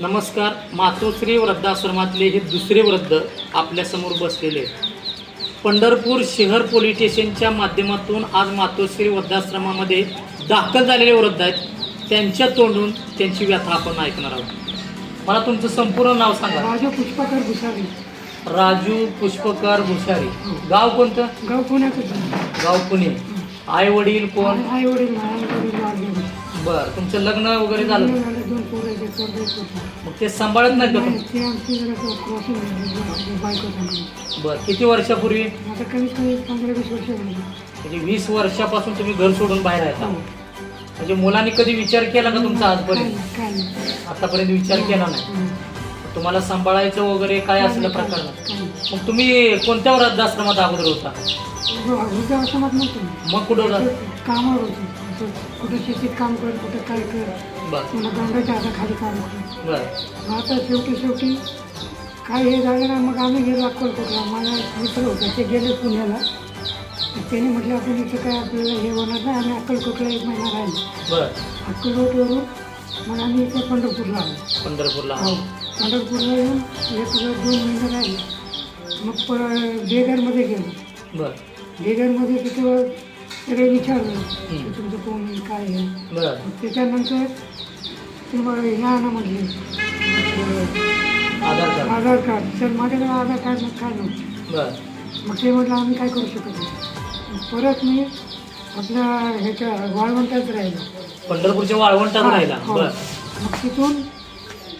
नमस्कार मातोश्री वृद्धाश्रमातले हे दुसरे वृद्ध आपल्यासमोर बसलेले पंढरपूर शहर पोलीस स्टेशनच्या माध्यमातून आज मातोश्री वृद्धाश्रमामध्ये दाखल झालेले वृद्ध आहेत. त्यांच्या तोंडून त्यांची व्यथा आपण ऐकणार आहोत. मला तुमचं संपूर्ण नाव सांगा. राजा पुष्पाकर भुसारी. राजू पुष्पकर भुसारी. गाव कोणतं? गाव आहे. गाव पुणे. आई वडील कोण? आई वडील बर तुमचं लग्न वगैरे झालं लग्न झालं, दोन पोरं आहेत, एक पोरगा, एक पोरगी. मग ते सांभाळत नाही का नाही, तुम्ही ते आमची जरा क्रॉसिंग झाली, बायको झाली. बर किती वर्षापूर्वी आता कमीत कमी पंधरा वीस वर्ष झाली म्हणजे वीस वर्षापासून तुम्ही घर सोडून बाहेर हो. येता म्हणजे मुलांनी कधी विचार केला का तुमचा आजपर्यंत नाही, काय नाही. आतापर्यंत विचार केला नाही हं. तुम्हाला सांभाळायचं वगैरे काय असलं प्रकार काय नाही. नाही, काय नाही. मग तुम्ही कोणत्या वृद्धाश्रमात अगोदर होता वृद्ध- वृद्धाश्रमात नव्हतो मग कुठं होता कामावर होतो असं कुठं शेतीत काम कर कुठं काय कर. बर. पुन्हा गंगाच्या हाताखाली काम कर. बर. मग आता शेवटी शेवटी काय हे झालं ना मग आम्ही गेलो अक्कलकोटला माझा एक मित्र होता ते गेले पुण्याला. तर त्यांनी म्हटलं आपण इथं काय आपल्याला हे होणार नाही आम्ही अक्कलकोटला एक महिना राहिलो. बर. अक्कलकोटवरून मग आम्ही इथं पंढरपूरला आलो. पंढरपूरला हो. पंढरपूरला येऊन एक दोन महिने राहिले. मग प गेलो. बर. तिथं सगळे विचारलं हं. की तुमचं कोण आहे काय आहे. बर. मग त्याच्यानंतर ते मला या ना म्हटले आधार कार्ड. आधार कार्ड. तर माझ्याकडे आधार कार्ड मग काय नव्हतं बर. मग ते म्हटलं आम्ही काय करू शकत नाही. मग परत मी आपल्या ह्याच्या वाळवंटात राहिलो. पंढरपूरच्या वाळवंटात हा, राहिला. हो. बर. मग तिथून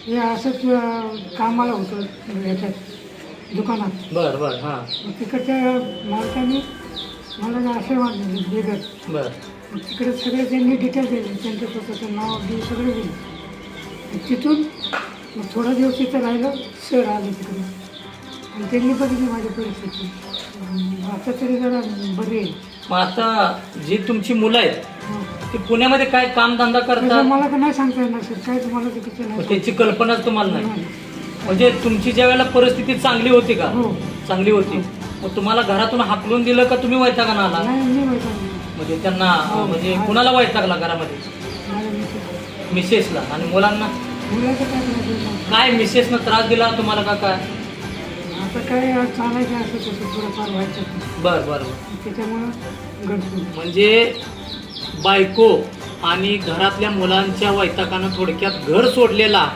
हे असंच अं, कामाला होतं ह्याच्यात दुकानात. बर बर हा. मग तिकडच्या मालकाने मला ना असे वाटले बेगर बर. तिकडे सगळे त्यांनी डिटेल दिले त्यांचं स्वतःचं नाव बिल सगळं दिलं तिथून मग थोडा दिवस तिथं राहिलं सर आले तिकडे. आणि त्यांनी बघितली माझी परिस्थिती. आता तरी जरा बरी आहे. मग आता जी तुमची मुलं आहेत हं. ती पुण्यामध्ये काय काम धंदा तसं करतात? मला तर नाही सांगता येणार सर. काय तुम्हाला मग नाही त्याची कल्पनाच तुम्हाला नाही. म्हणजे तुमची ज्या वेळेला परिस्थिती चांगली होती का? हो. चांगली होती. मग तुम्हाला घरातून हाकलून दिलं का तुम्ही वैतागानं आला? नाही मी म्हणजे त्यांना हो. म्हणजे कुणाला वैतागला घरामध्ये? माझ्या मिसेस मिसेसला. आणि मुलांना? मुलाचं काय करायचं काय मिसेसनं त्रास दिला तुम्हाला का काय? आता काय चालायचं असं तसं थोडंफार व्हायचं. बर बर बर. त्याच्यामुळं गडबड. म्हणजे बायको आणि घरातल्या मुलांच्या वैतागानं थोडक्यात घर सोडलेला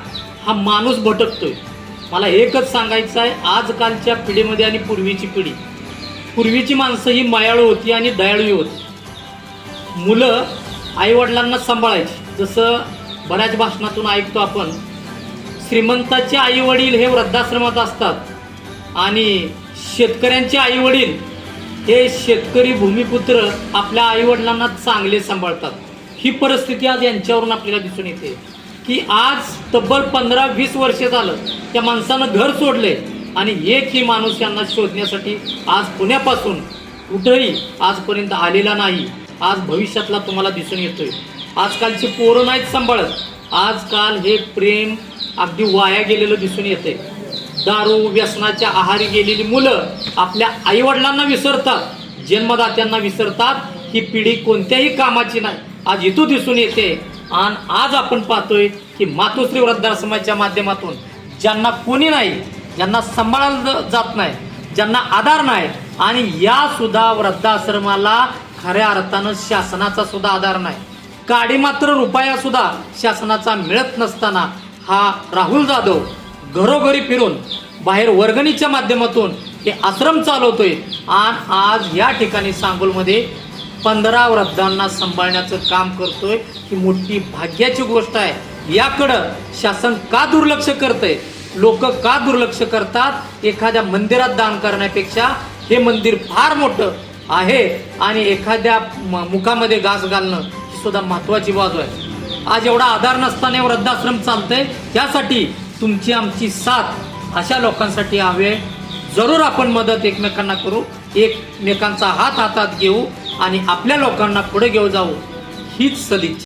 हा माणूस भटकतोय. मला एकच सांगायचं आहे आजकालच्या पिढीमध्ये आणि पूर्वीची पिढी. पूर्वीची माणसं ही मायाळू होती आणि दयाळू होती. मुलं आईवडिलांना सांभाळायची. जसं बऱ्याच भाषणातून ऐकतो आपण श्रीमंताचे आईवडील हे वृद्धाश्रमात असतात आणि शेतकऱ्यांचे आईवडील हे शेतकरी भूमिपुत्र आपल्या आईवडिलांना चांगले सांभाळतात. ही परिस्थिती आज यांच्यावरून आपल्याला दिसून येते. की आज तब्बल पंधरा वीस वर्ष झालं त्या माणसानं घर सोडले आणि एकही माणूस यांना शोधण्यासाठी आज पुण्यापासून कुठंही आजपर्यंत आलेला नाही. आज भविष्यातला तुम्हाला दिसून येतोय. आजकालची पोरं नाहीत सांभाळत. आजकाल हे प्रेम अगदी वाया गेलेलं दिसून येते दारू व्यसनाच्या आहारी गेलेली मुलं आपल्या आईवडिलांना विसरतात. जन्मदात्यांना विसरतात. ही पिढी कोणत्याही कामाची नाही. आज इथू दिसून येते. आणि आज आपण पाहतोय की मातोश्री वृद्धाश्रमाच्या माध्यमातून ज्यांना कोणी नाही ज्यांना सांभाळलं जात नाही ज्यांना आधार नाही आणि या सुद्धा वृद्धाश्रमाला खऱ्या अर्थानं शासनाचा सुद्धा आधार नाही. काडी मात्र रुपया सुद्धा शासनाचा मिळत नसताना हा राहुल जाधव घरोघरी फिरून बाहेर वर्गणीच्या माध्यमातून हे आश्रम चालवतोय. आणि आज या ठिकाणी सांगोलमध्ये पंधरा वृद्धांना सांभाळण्याचं काम करतोय. ही मोठी भाग्याची गोष्ट आहे. याकडं शासन का दुर्लक्ष करतंय? लोक का दुर्लक्ष करतात? एखाद्या मंदिरात दान करण्यापेक्षा हे मंदिर फार मोठं आहे आणि एखाद्या म- मुखामध्ये घास घालणं ही सुद्धा महत्वाची बाजू आहे. आज एवढा आधार नसताना वृद्धाश्रम चालतंय. त्यासाठी तुमची आमची साथ अशा लोकांसाठी हवी आहे. जरूर आपण मदत एकमेकांना करू. एकमेकांचा हात हातात घेऊ. आणि आपल्या लोकांना पुढे घेऊ जाऊ हीच सदिच्छा